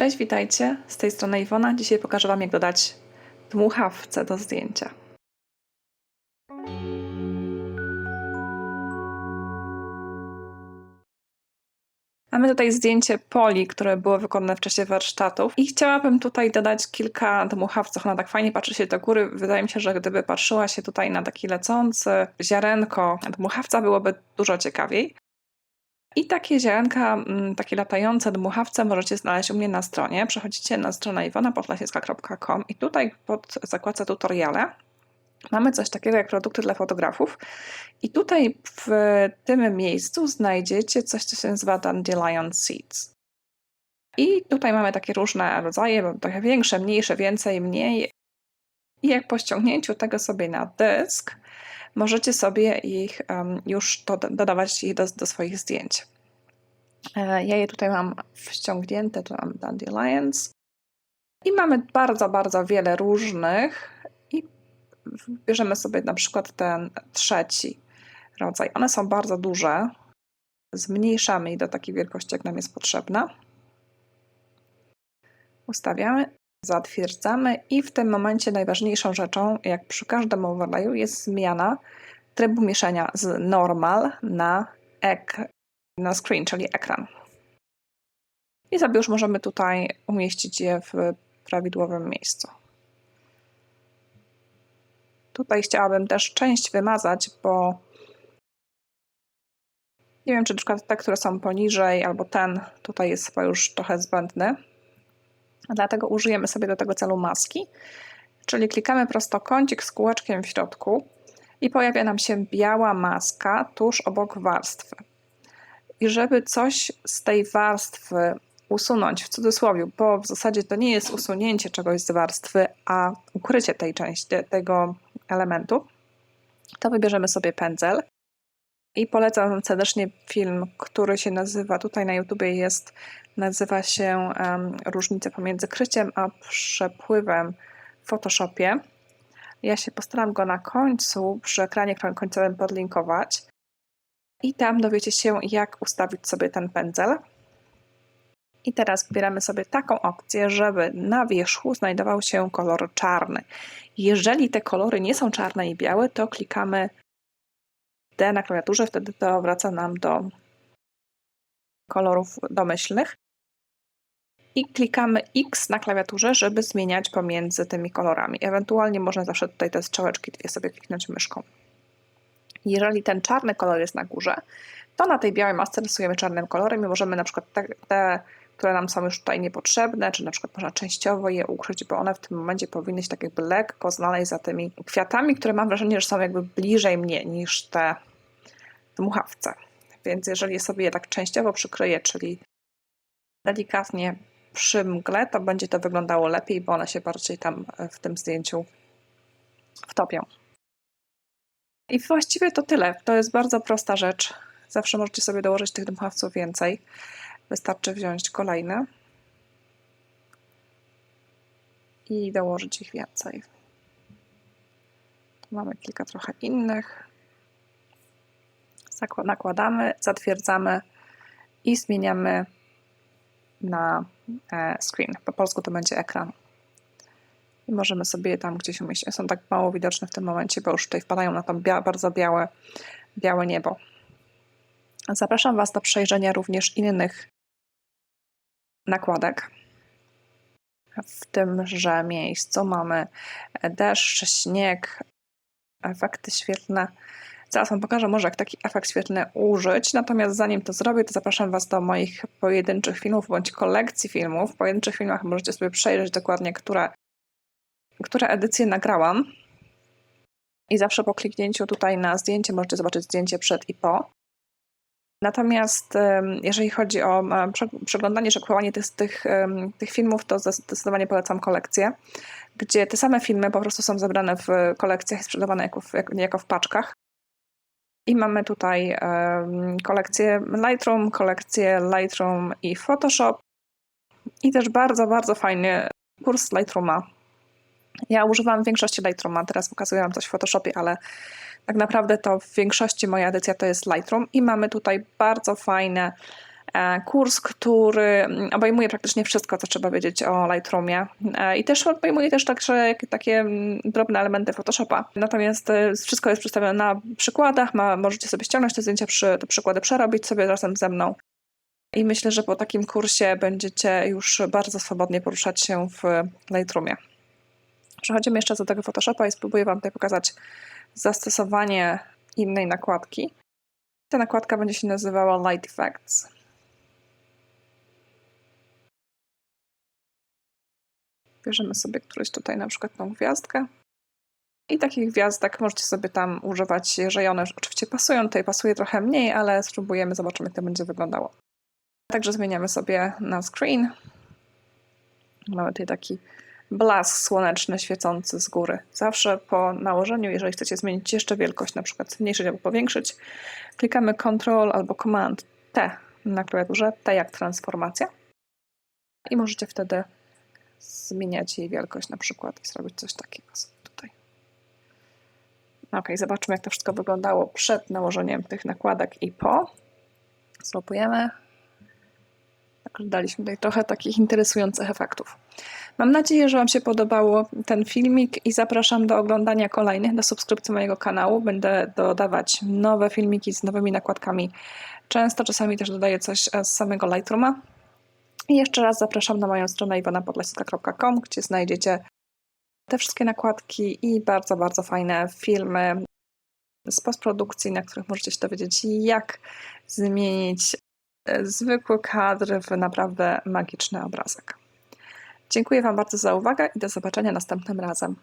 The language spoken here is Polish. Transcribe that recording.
Cześć, witajcie. Z tej strony Iwona. Dzisiaj pokażę Wam, jak dodać dmuchawce do zdjęcia. Mamy tutaj zdjęcie poli, które było wykonane w czasie warsztatów i chciałabym tutaj dodać kilka dmuchawców. Ona tak fajnie patrzy się do góry. Wydaje mi się, że gdyby patrzyła się tutaj na taki lecący ziarenko dmuchawca, byłoby dużo ciekawiej. I takie ziarenka, mm, takie latające dmuchawce możecie znaleźć u mnie na stronie. Przechodzicie na stronę iwonapoflasiecka.com i tutaj pod zakładce tutoriale mamy coś takiego jak produkty dla fotografów. I tutaj w tym miejscu znajdziecie coś, co się nazywa Dandelion Seeds. I tutaj mamy takie różne rodzaje, trochę większe, mniejsze, więcej, mniej. I jak po ściągnięciu tego sobie na dysk, możecie sobie ich już dodawać ich do, do swoich zdjęć. E, ja je tutaj mam wciągnięte, tu mam Dandelions. I mamy bardzo, bardzo wiele różnych i bierzemy sobie na przykład ten trzeci rodzaj. One są bardzo duże. Zmniejszamy je do takiej wielkości, jak nam jest potrzebna. Ustawiamy, zatwierdzamy i w tym momencie najważniejszą rzeczą, jak przy każdym overlayu, jest zmiana trybu mieszania z normal na, ek, na screen, czyli ekran. I sobie już możemy tutaj umieścić je w prawidłowym miejscu. Tutaj chciałabym też część wymazać, bo nie wiem, czy na przykład te, które są poniżej, albo ten tutaj jest chyba już trochę zbędny. Dlatego użyjemy sobie do tego celu maski, czyli klikamy prostokącik z kółeczkiem w środku i pojawia nam się biała maska tuż obok warstwy. I żeby coś z tej warstwy usunąć w cudzysłowie, bo w zasadzie to nie jest usunięcie czegoś z warstwy, a ukrycie tej części, tego elementu, to wybierzemy sobie pędzel. I polecam serdecznie film, który się nazywa, tutaj na YouTubie jest, nazywa się um, Różnica pomiędzy kryciem a przepływem w Photoshopie. Ja się postaram go na końcu, przy ekranie końcowym podlinkować. I tam dowiecie się, jak ustawić sobie ten pędzel. I teraz wybieramy sobie taką opcję, żeby na wierzchu znajdował się kolor czarny. Jeżeli te kolory nie są czarne i białe, to klikamy D na klawiaturze, wtedy to wraca nam do kolorów domyślnych. I klikamy X na klawiaturze, żeby zmieniać pomiędzy tymi kolorami. Ewentualnie można zawsze tutaj te strzałeczki dwie sobie kliknąć myszką. Jeżeli ten czarny kolor jest na górze, to na tej białej masce rysujemy czarnym kolorem i możemy na przykład te, te które nam są już tutaj niepotrzebne, czy na przykład można częściowo je ukryć, bo one w tym momencie powinny się tak jakby lekko znaleźć za tymi kwiatami, które mam wrażenie, że są jakby bliżej mnie niż te dmuchawce. Więc jeżeli sobie je tak częściowo przykryję, czyli delikatnie przy mgle, to będzie to wyglądało lepiej, bo one się bardziej tam w tym zdjęciu wtopią. I właściwie to tyle. To jest bardzo prosta rzecz. Zawsze możecie sobie dołożyć tych dmuchawców więcej. Wystarczy wziąć kolejne i dołożyć ich więcej. Tu mamy kilka trochę innych. Nakładamy, zatwierdzamy i zmieniamy na e, screen. Po polsku to będzie ekran. I możemy sobie je tam gdzieś umieścić. Są tak mało widoczne w tym momencie, bo już tutaj wpadają na to bia bardzo białe, białe niebo. Zapraszam Was do przejrzenia również innych nakładek. W tymże miejscu mamy deszcz, śnieg, efekty świetlne. Zaraz Wam pokażę może, jak taki efekt świetlny użyć. Natomiast zanim to zrobię, to zapraszam Was do moich pojedynczych filmów bądź kolekcji filmów. W pojedynczych filmach możecie sobie przejrzeć dokładnie, które, które edycje nagrałam. I zawsze po kliknięciu tutaj na zdjęcie możecie zobaczyć zdjęcie przed i po. Natomiast jeżeli chodzi o przeglądanie czy kupowanie tych, tych, tych filmów, to zdecydowanie polecam kolekcję, gdzie te same filmy po prostu są zebrane w kolekcjach i sprzedawane jako w, jako w paczkach. I mamy tutaj kolekcję Lightroom, kolekcję Lightroom i Photoshop. I też bardzo, bardzo fajny kurs Lightrooma. Ja używam w większości Lightrooma, teraz pokazuję Wam coś w Photoshopie, ale tak naprawdę to w większości moja edycja to jest Lightroom i mamy tutaj bardzo fajne kurs, który obejmuje praktycznie wszystko, co trzeba wiedzieć o Lightroomie E, i też obejmuje też także takie mm, drobne elementy Photoshopa. Natomiast e, wszystko jest przedstawione na przykładach, ma, możecie sobie ściągnąć te zdjęcia, przy, te przykłady przerobić sobie razem ze mną. I myślę, że po takim kursie będziecie już bardzo swobodnie poruszać się w Lightroomie. Przechodzimy jeszcze do tego Photoshopa i spróbuję Wam tutaj pokazać zastosowanie innej nakładki. Ta nakładka będzie się nazywała Light Effects. Bierzemy sobie któryś tutaj na przykład tą gwiazdkę. I takich gwiazdek możecie sobie tam używać, jeżeli one oczywiście pasują. Tutaj pasuje trochę mniej, ale spróbujemy, zobaczymy jak to będzie wyglądało. Także zmieniamy sobie na screen. Mamy tutaj taki blask słoneczny świecący z góry. Zawsze po nałożeniu, jeżeli chcecie zmienić jeszcze wielkość, na przykład zmniejszyć albo powiększyć, klikamy Ctrl albo Command T na klawiaturze, T jak transformacja. I możecie wtedy zmieniać jej wielkość na przykład i zrobić coś takiego tutaj. Ok, zobaczmy jak to wszystko wyglądało przed nałożeniem tych nakładek i po. Złapujemy. Także daliśmy tutaj trochę takich interesujących efektów. Mam nadzieję, że Wam się podobało ten filmik i zapraszam do oglądania kolejnych, do subskrypcji mojego kanału. Będę dodawać nowe filmiki z nowymi nakładkami. Często, czasami też dodaję coś z samego Lightrooma. I jeszcze raz zapraszam na moją stronę iwanapodlasica.com, gdzie znajdziecie te wszystkie nakładki i bardzo, bardzo fajne filmy z postprodukcji, na których możecie się dowiedzieć, jak zmienić e, zwykły kadr w naprawdę magiczny obrazek. Dziękuję Wam bardzo za uwagę i do zobaczenia następnym razem.